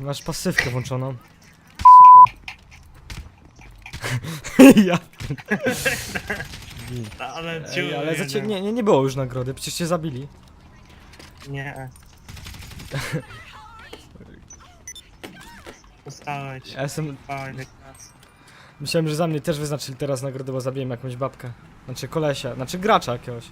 Masz pasywkę włączoną. ja. Ale Ej, ale za cie... nie, nie, nie było już nagrody, przecież cię zabili. Nie. Dostałeś. Ja jestem... Fajny klas. Myślałem, że za mnie też wyznaczyli teraz nagrodę, bo zabiłem jakąś babkę. Znaczy kolesia, znaczy gracza jakiegoś.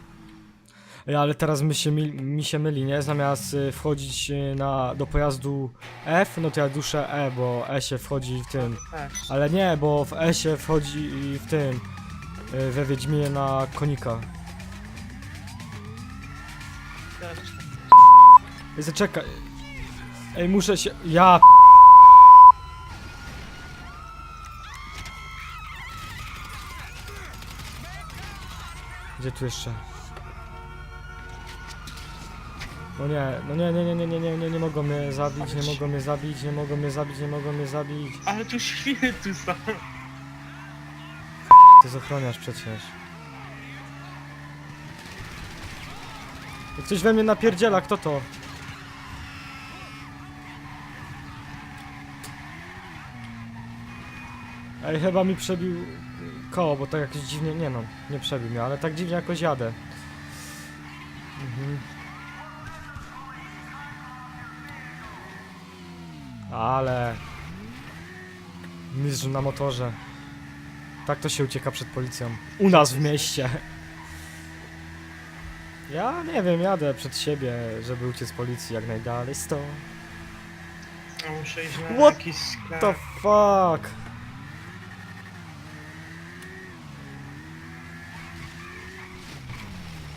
Ej, ale teraz mi się, mi, mi się myli, nie? Zamiast y, wchodzić y, na, do pojazdu F, no to ja duszę E, bo E się wchodzi w tym. Tak. Ale nie, bo w E się wchodzi w tym. We Wiedźminie na konika. zaczekaj. Ej, muszę się... Ja... Gdzie tu jeszcze? No nie, no nie, nie, nie, nie, nie, nie, nie, nie mogą mnie zabić, nie mogą mnie zabić, nie mogą mnie zabić, nie mogą mnie zabić. Ale tu tu są. Ty jest ochroniarz przecież. Jak Ktoś we mnie napierdziela, kto to? Ej, chyba mi przebił koło, bo tak jakoś dziwnie, nie no, nie przebił mnie, ale tak dziwnie jakoś jadę. Mhm. Ale... Mistrz na motorze. Tak to się ucieka przed policją. U nas w mieście. Ja nie wiem, jadę przed siebie, żeby uciec z policji jak najdalej stąd. A muszę iść na What jakiś sklep. The fuck?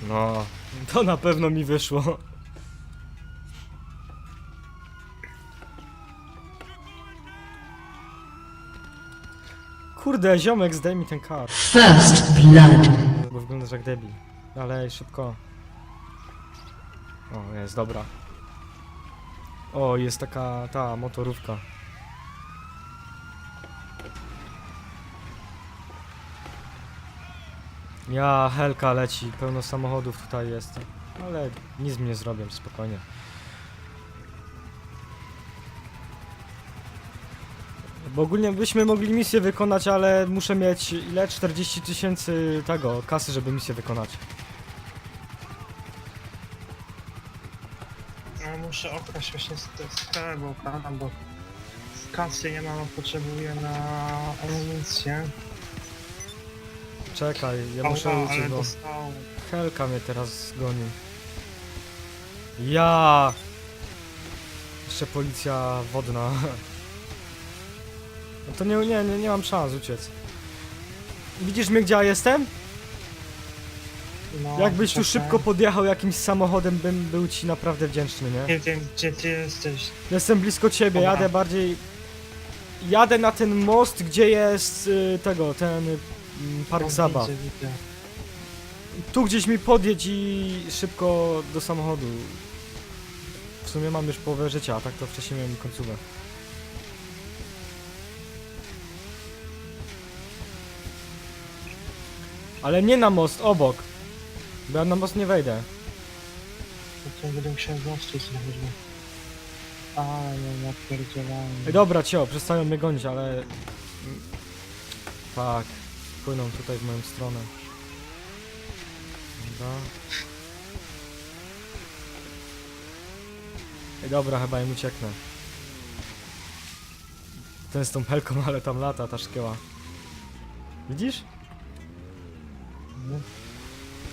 No, to na pewno mi wyszło. Kurde, ziomek, zdaj mi ten kar. First blood. Bo wyglądasz jak debil. Dalej, szybko. O, jest, dobra. O, jest taka, ta, motorówka. Ja, Helka leci, pełno samochodów tutaj jest. Ale nic mi nie zrobię, spokojnie. Bo ogólnie byśmy mogli misję wykonać, ale muszę mieć ile? 40 tysięcy tego, kasy, żeby misję wykonać. Ja muszę okraść właśnie z tego sklepu, prawda, bo kasy nie mam, potrzebuję na amunicję. Czekaj, ja muszę Ała, uciec, bo dostałem. Helka mnie teraz goni. Ja! Jeszcze policja wodna. No to nie, nie, nie, nie mam szans uciec. Widzisz mnie gdzie ja jestem? No, Jakbyś tu czekaj. szybko podjechał jakimś samochodem, bym był ci naprawdę wdzięczny, nie? Nie wiem, gdzie ty jesteś. Jestem blisko ciebie, Dobra. jadę bardziej... Jadę na ten most, gdzie jest y, tego, ten y, park No, zabaw. Widzę, widzę. Tu gdzieś mi podjedź i szybko do samochodu. W sumie mam już połowę życia, a tak to wcześniej miałem końcówę. Ale nie na most, obok. Bo ja na most nie wejdę. To będę musiał zobaczyć, nie wiem. Ale napierdzielałem. Ej, dobra, cio, przestają mnie gonić, ale... Tak, płyną tutaj w moją stronę. Dobra. Ej, dobra, chyba im ucieknę. Ten z tą helką, ale tam lata, ta szkieła. Widzisz?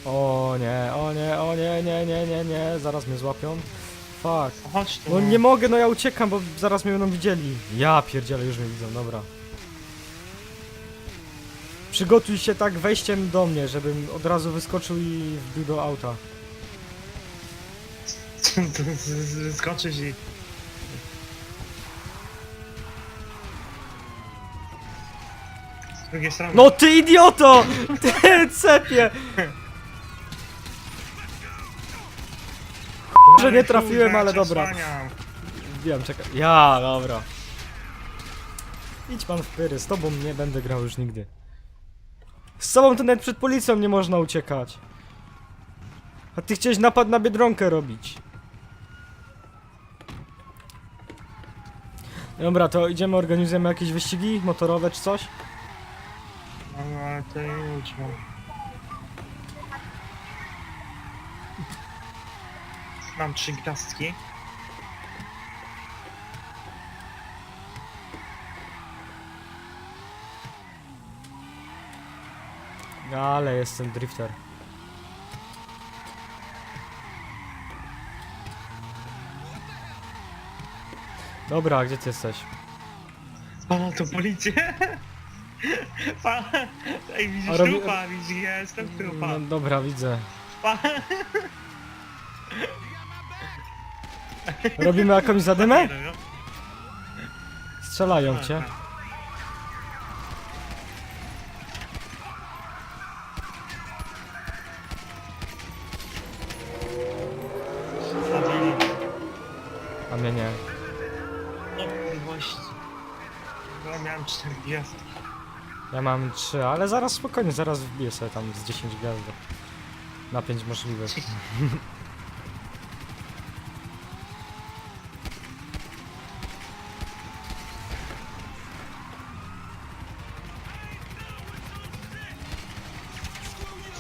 O nie, o nie, o nie, nie, nie, nie, nie, zaraz mnie złapią. Fuck. Chodź tu. No nie mogę, no ja uciekam, bo zaraz mnie będą widzieli. Ja pierdzielę, już mnie widzą, dobra. Przygotuj się tak wejściem do mnie, żebym od razu wyskoczył i wbił do auta. Skoczyć i... drugiej strony. No ty idioto! Ty cepie! Może nie trafiłem, ale dobra. Wiem, czekaj. Ja, dobra. Idź pan w pyry, z tobą nie będę grał już nigdy. Z tobą to nawet przed policją nie można uciekać. A ty chciałeś napad na Biedronkę robić. Dobra, to idziemy, organizujemy jakieś wyścigi motorowe czy coś? No, no ale to ludźmo. Mam trzy gwiazdki. Ale jestem drifter. Dobra, gdzie ty jesteś? Pana to policję. Pan... Ej, widzisz robi- trupa, widzisz, ja jestem trupa. No dobra, widzę. Pan... Robimy jakąś zadymę? Nie, no, Strzelają no. cię. Zabili. A mnie nie. No, miłości. No, miałem cztery gwiazdki. Ja mam trzy, ale zaraz spokojnie, zaraz wbiję sobie tam z 10 gwiazdek. Na 5 możliwych.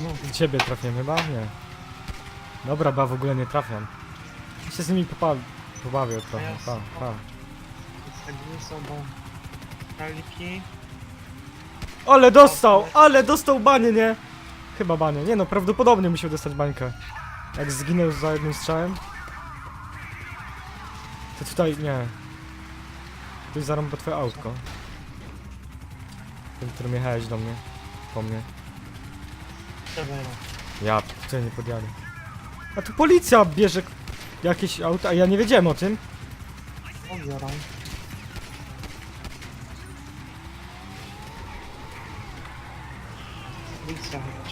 No, ciebie trafiłem chyba? Nie. Dobra, ba w ogóle nie trafiam. Ja się z nimi popa pobawię trochę. Pa, pa. Jest są bo... Ale dostał! Ale dostał banie, nie? Chyba banie. Nie no, prawdopodobnie musiał dostać bańkę. Jak zginął za jednym strzałem. To tutaj nie. Ktoś zarąba twoje autko. Ten, którym jechałeś do mnie. Po mnie. Ja tutaj nie podjadę. A tu policja bierze jakieś auto, a ja nie wiedziałem o tym. odbiorą.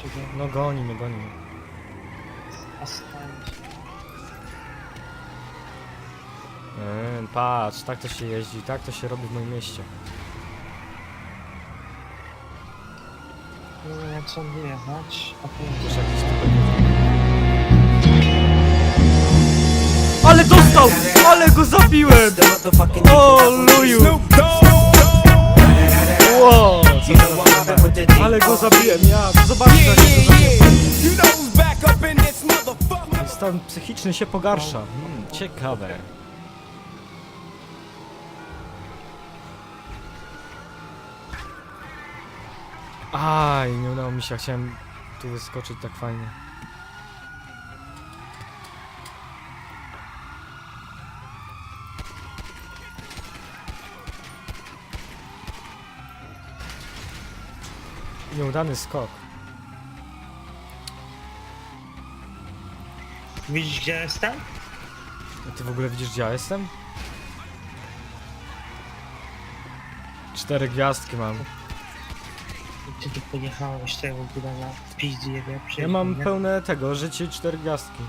Chyba ciebie. No goni mnie, goni mnie. Yy, patrz, tak to się jeździ, tak to się robi w moim mieście. Nie wiem jak są wyjechać, a Też jakiś. Ale dostał! Ale go zabiłem! O, luju! Wow! Ale go zabiłem, ja! Zobaczcie, jak go zabiłem. Stan psychiczny się pogarsza. Hmm, ciekawe. Aj, nie udało mi się, chciałem tu wyskoczyć tak fajnie. Nieudany skok. Widzisz gdzie jestem? A ty w ogóle widzisz gdzie ja jestem? Cztery gwiazdki mam. Gdzie ty pojechałeś tego w ogóle na pizdzie, wie? Ja mam pełne tego, życie i cztery gwiazdki.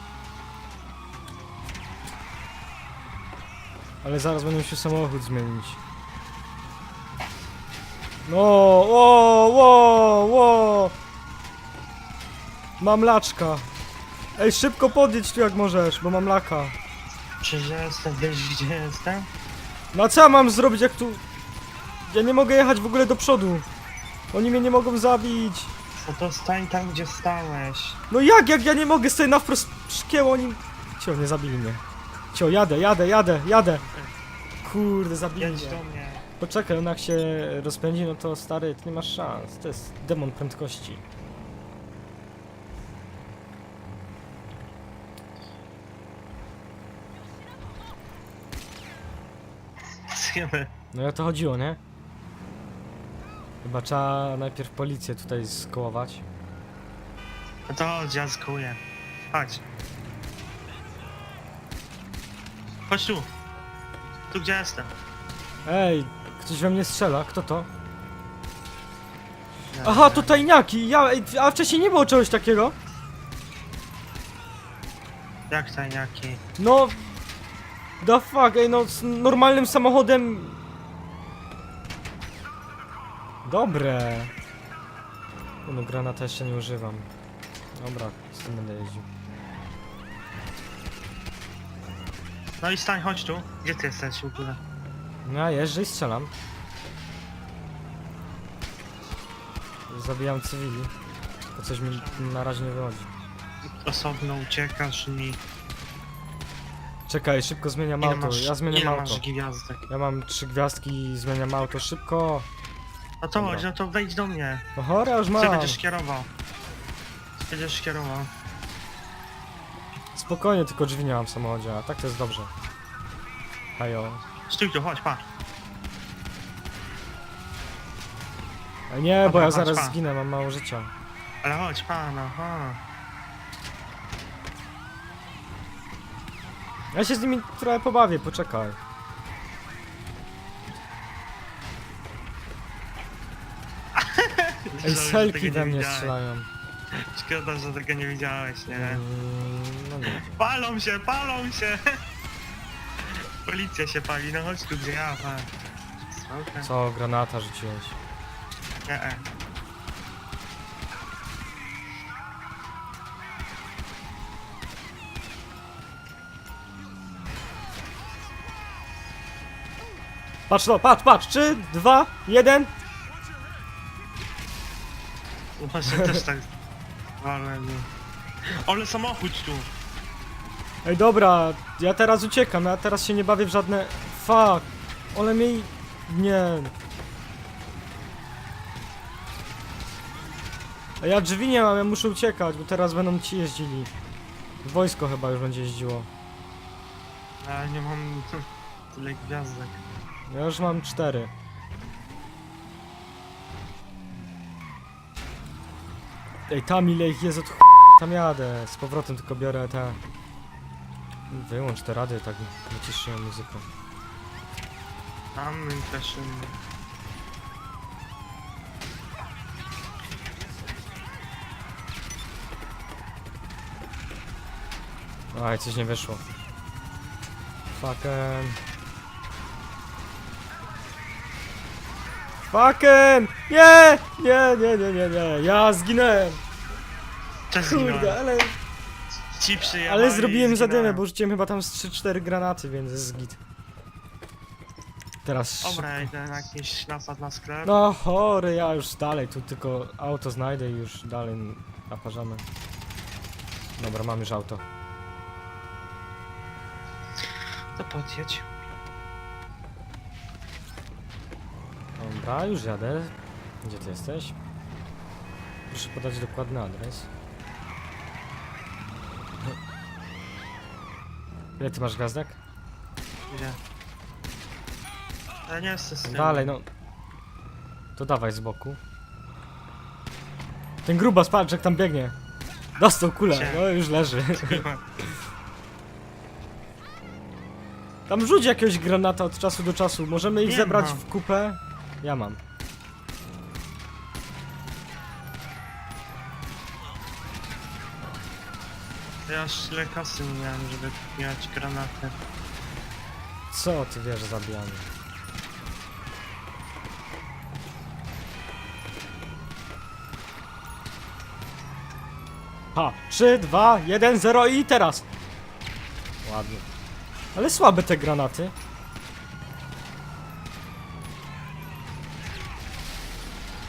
Ale zaraz będę musiał samochód zmienić. No, ło, ło, ło. Mam laczka. Ej, szybko podjedź tu jak możesz, bo mam laka. Przecież ja jestem, wiesz gdzie jestem? No a co ja mam zrobić jak tu... Ja nie mogę jechać w ogóle do przodu. Oni mnie nie mogą zabić. No to stań tam gdzie stałeś. No jak, jak ja nie mogę stać na wprost szkieł, oni... Cio, nie zabili mnie. Cio, jadę, jadę, jadę, jadę. Kurde, zabili Jedź mnie. do mnie. Poczekaj, on jak się rozpędzi, no to stary, ty nie masz szans. To jest demon prędkości. Zjemy. No i o to chodziło, nie? Chyba trzeba najpierw policję tutaj skołować. No to chodź, ja zkuję. Chodź. Chodź tu. Tu gdzie jestem. Ej, ktoś we mnie strzela, kto to? Aha, to tajniaki, ja, a wcześniej nie było czegoś takiego? Jak tajniaki? No... The fuck, ej, no z normalnym samochodem... Dobre. No, no granata jeszcze nie używam. Dobra, z tym będę jeździł. No i stań, chodź tu. Gdzie ty jesteś w ogóle? No ja jeżdżę i strzelam. Zabijam cywili. To coś mi na razie nie wychodzi. Osobno uciekasz i... Czekaj, szybko zmieniam Ile auto. masz, Ja zmieniam ile auto. masz gwiazdek? Ja mam trzy gwiazdki i zmieniam auto szybko. No to Dobra. chodź, no to wejdź do mnie. No chora już Ty mam. będziesz kierował. Ty będziesz kierował. Spokojnie, tylko drzwi nie mam w samochodzie, a tak to jest dobrze. Hajo. Stój tu, chodź, patrz. E, Nie, bo Dobra, ja patrz, zaraz zginę, mam mało życia. Ale chodź, pan, aha. Ja się z nimi trochę pobawię, poczekaj. Ej, Żałuję, że selki tego we nie mnie widziałeś. strzelają. Szkoda, że tego nie widziałeś, nie? Mm, no nie. Palą się, palą się! Policja się pali, no chodź tu, gdzie ja? Co, granata rzuciłeś? Nie, e. Patrz no, patrz, patrz! Trzy, dwa, jeden. Właśnie też tak walłem. Ale samochód tu! Ej, dobra, ja teraz uciekam, ja teraz się nie bawię w żadne... Fuck! Ole mi... Nie. A ja drzwi nie mam, ja muszę uciekać, bo teraz będą ci jeździli. Wojsko chyba już będzie jeździło. Ale nie mam tyle gwiazdek. Ja już mam cztery. Ej, tam ile ich jest od ch... Tam jadę. Z powrotem tylko biorę te... Wyłącz te rady, tak wyciszyłem muzykę. Tam też... um, Aj, coś nie wyszło. Fucking... Fucking! Nie! Nie, nie, nie, nie, nie. Ja zginąłem! Też Kurde, ale... Ale i zrobiłem zadymę, zginąłem. bo rzuciłem chyba tam z 3-4 granaty, więc jest git. Teraz Dobra, idę na jakiś napad na sklep. No chory, ja już dalej, tu tylko auto znajdę i już dalej naparzamy. Dobra, mam już auto. To podjedź. Dobra, już jadę. Gdzie ty jesteś? Proszę podać dokładny adres. Ile ty masz gwiazdek? Gdzie? Ale nie jestem z tym. Dalej, no. To dawaj z boku. Ten gruba jak tam biegnie. Dostał kulę, Gdzie? no już leży. Tam rzuć jakiegoś granata od czasu do czasu. Możemy ich Nie zebrać mam. w kupę. Ja mam. Ja już tyle kasy nie miałem, żeby kupować granaty. Co ty wiesz, zabijamy. Ha! 3, 2, 1, 0 i teraz! Ładnie. Ale słabe te granaty.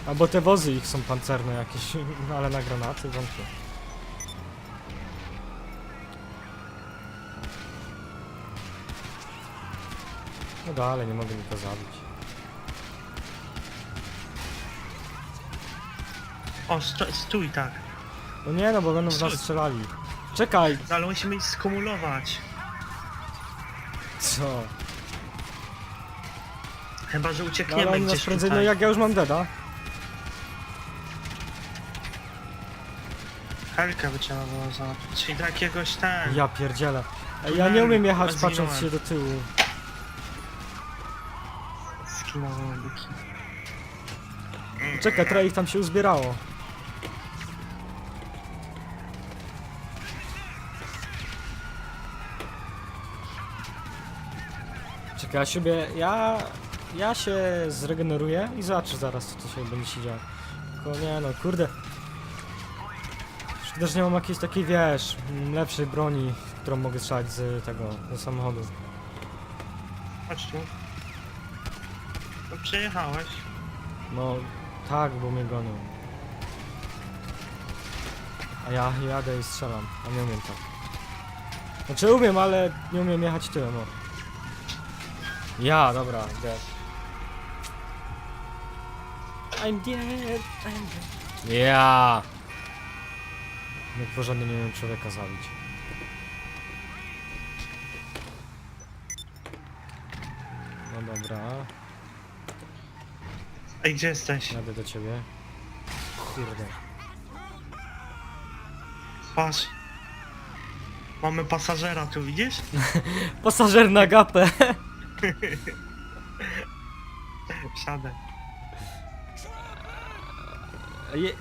Albo te wozy ich są pancerne jakieś, ale na granaty wątpię. No dalej, nie mogę nikogo zabić. O, sto, stój tak. No nie no, bo będą w nas Stój. strzelali. Czekaj! No, ale musimy ich skumulować. Co? Chyba, że No, uciekniemy ale oni nas gdzieś prędzej, no tutaj. jak ja już mam deda. Helkę by trzeba było załatwić. Czyli do jakiegoś ten. Ja pierdzielę. Ej, ja nie umiem jechać patrząc się do tyłu. Byki. Czekaj, trochę ich tam się uzbierało. Czekaj, ja siebie, ja, ja się zregeneruję i zobaczę zaraz, co się będzie się działo. Tylko nie no, kurde. Szkoda, że nie mam jakiejś takiej, wiesz, lepszej broni, którą mogę strzelać z tego, z samochodu. Tu. No przejechałeś. No, tak, bo mnie gonią. A ja jadę i strzelam, a nie umiem tak. Znaczy umiem, ale nie umiem jechać tyłem, o. Ja, dobra, dead. I'm dead, I'm dead. Ja! No porządnie nie umiem człowieka zabić. No dobra, Ej, gdzie jesteś? jadę do ciebie. Kurde. Patrz. Mamy pasażera tu, widzisz? Pasażer na gapę. Siadę. Je...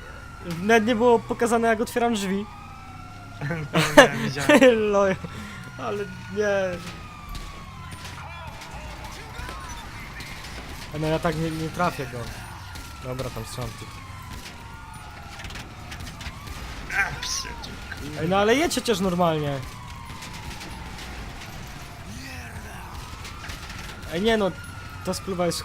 Nawet nie było pokazane jak otwieram drzwi. No, nie, widziałem. Loj. Ale nie. No ja tak nie, nie trafię go. Dobra, tam strzelam tych. A, psy, tu, kurde. Ej, no ale jedźcie chociaż normalnie. Ej, nie no. Ta spluwa jest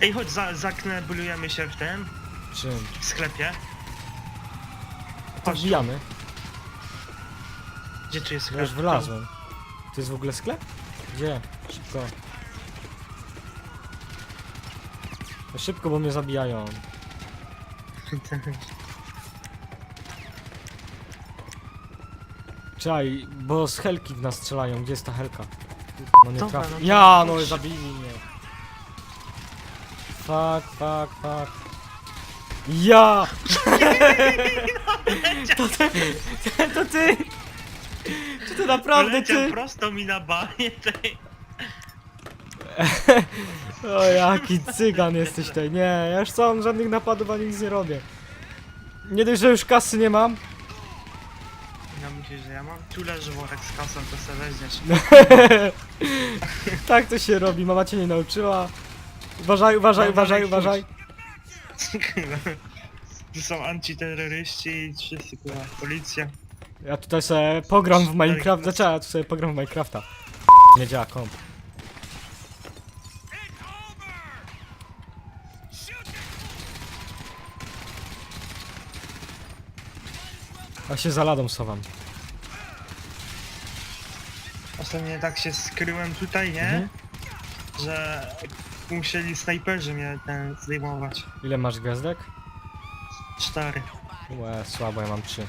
Ej, chodź, za, zakneblujemy się w tym, Czym? w sklepie. To Chodź, wbijamy. gdzie tu jest Ja sklep? już wylazłem. To jest w ogóle sklep? Gdzie? Szybko. No Szybko, bo mnie zabijają. Czaj, bo z helki w nas strzelają. Gdzie jest ta helka? No nie Dobra, trafię. no to Ja, no chodź. zabili mnie. Fuck, fuck, fuck. Ja! to ty! To ty! Czy to naprawdę Leciał ty? prosto mi na banie tej. O jaki cygan jesteś tutaj. Nie, ja już mam żadnych napadów ani nic nie robię. Nie dość, że już kasy nie mam. Ja myślę, że ja mam. Tu leży worek z kasą, to sobie weźmiesz. tak to się robi, mama cię nie nauczyła. Uważaj, uważaj, uważaj, uważaj. Tu są antyterroryści i wszyscy, kurwa, policja. Ja tutaj sobie pogram w Minecraft, znaczy ja tu sobie pogram w Minecrafta. Nie działa komp. A się za ladą sowam. Ostatnio tak się skryłem tutaj, nie? Mhm. Że musieli snajperzy mnie ten zdejmować. Ile masz gwiazdek? Cztery. Łe, słabo, ja mam trzy.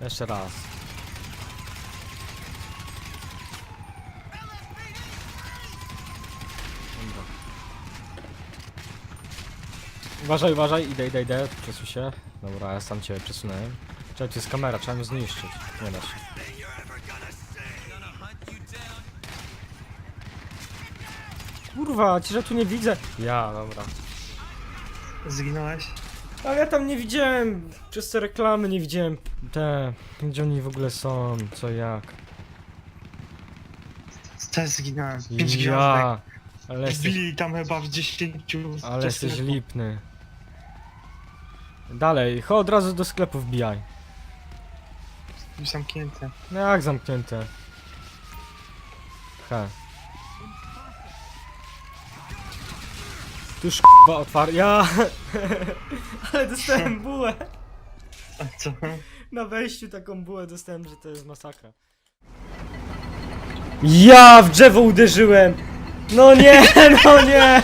Jeszcze raz. Uważaj, uważaj, idę, idę, idę, przesuń się. Dobra, ja sam cię przesunąłem. Czekaj, to jest kamera, trzeba ją zniszczyć. Nie da się. Kurwa, ci, że tu nie widzę. Ja, dobra. Zginąłeś? Ale ja tam nie widziałem, przez te reklamy nie widziałem te, gdzie oni w ogóle są, co jak. Też zginąłem. Pięć gwiazdek. Ale jesteś, Wbili tam chyba w 10 ale jesteś lipny. Dalej, chodź od razu do sklepu wbijaj. Zamknięte. No jak zamknięte? He. Tu już k***a otwar... Ja! ale dostałem bułę. A co? Na wejściu taką bułę dostałem, że to jest masakra. Ja w drzewo uderzyłem! No nie, no nie!